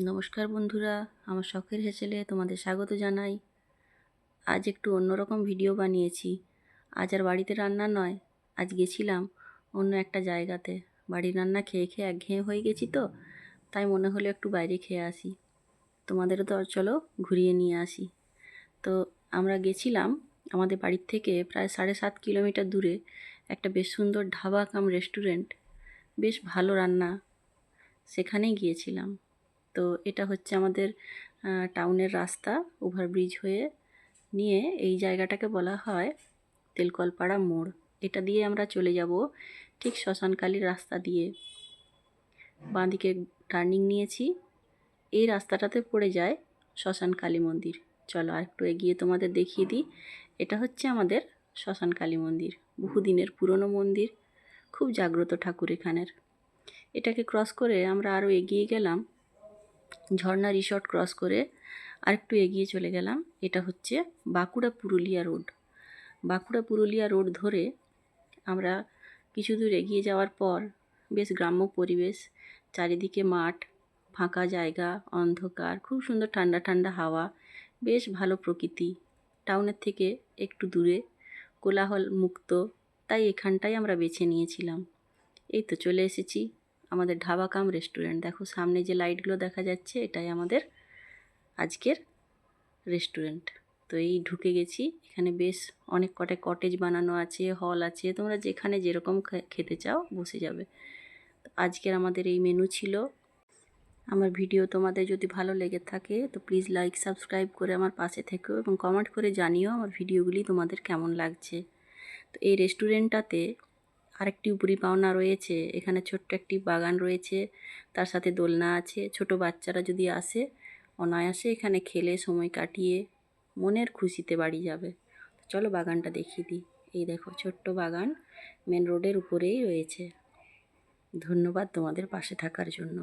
নমস্কার বন্ধুরা, আমার শখের হেসেলে তোমাদের স্বাগত জানাই। আজ একটু অন্যরকম ভিডিও বানিয়েছি। আজ আর বাড়িতে রান্না নয়, আজ গেছিলাম অন্য একটা জায়গাতে। বাড়ির রান্না খেয়ে খেয়ে একঘেয়ে হয়ে গেছি তো, তাই মনে হলো একটু বাইরে খেয়ে আসি। তোমাদেরও তো চলো ঘুরিয়ে নিয়ে আসি। তো আমরা গেছিলাম আমাদের বাড়ির থেকে প্রায় সাড়ে সাত কিলোমিটার দূরে একটা বেশ সুন্দর ধাবা কাম রেস্টুরেন্ট। বেশ ভালো রান্না। সেখানেই গিয়েছিলাম। তো এটা হচ্ছে আমাদের টাউনের রাস্তা ওভারব্রিজ হয়ে নিয়ে এই জায়গাটাকে বলা হয় তেলকলপাড়া মোড়। এটা দিয়ে আমরা চলে যাব ঠিক শ্মশানকালীর রাস্তা দিয়ে। বাঁদিকে টার্নিং নিয়েছি। এই রাস্তাটাতে পড়ে যায় শ্মশান কালী মন্দির। চলো আর একটু এগিয়ে তোমাদের দেখিয়ে দিই। এটা হচ্ছে আমাদের শ্মশান কালী মন্দির, বহুদিনের পুরনো মন্দির, খুব জাগ্রত ঠাকুর এখানের। এটাকে ক্রস করে আমরা আরও এগিয়ে গেলাম ঝর্ণা রিসর্ট ক্রস করে আরেকটু এগিয়ে চলে গেলাম। এটা হচ্ছে বাঁকুড়া পুরুলিয়া রোড বাঁকুড়া পুরুলিয়া রোড ধরে আমরা কিছু দূর এগিয়ে যাওয়ার পর বেশ গ্রাম্য পরিবেশ, চারিদিকে মাঠ, ফাঁকা জায়গা, অন্ধকার, খুব সুন্দর ঠান্ডা ঠান্ডা হাওয়া, বেশ ভালো প্রকৃতি। টাউনের থেকে একটু দূরে কোলাহল মুক্ত, তাই এখানটাই আমরা বেছে নিয়েছিলাম। এই তো চলে এসেছি। আমাদের ধাবা কাম রেস্টুরেন্ট দেখো, সামনে যে লাইটগুলো দেখা যাচ্ছে, এটাই আমাদের আজকের রেস্টুরেন্ট তো এই ঢুকে গেছি। এখানে বেশ অনেক কটা কটেজ বানানো আছে হল আছে। তোমরা যেখানে যেরকম খেতে চাও, বসে যাবে। আজকের আমাদের এই মেনু ছিল। আমার ভিডিও তোমাদের যদি ভালো লেগে থাকে, তো প্লিজ লাইক সাবস্ক্রাইব করে আমার পাশে থেকো এবং কমেন্ট করে জানিও আমার ভিডিওগুলি তোমাদের কেমন লাগছে। তো এই রেস্টুরেন্টটাতে আরেকটি উপরি পাওনা রয়েছে। এখানে ছোট্ট একটি বাগান রয়েছে। তার সাথে দোলনা আছে। ছোট বাচ্চারা যদি আসে, অনায়াসে এখানে খেলে, সময় কাটিয়ে মনের খুশিতে বাড়ি যাবে। চলো বাগানটা দেখিয়ে দিই। এই দেখো, ছোট্ট বাগান মেন রোডের উপরেই রয়েছে। ধন্যবাদ তোমাদের পাশে থাকার জন্য।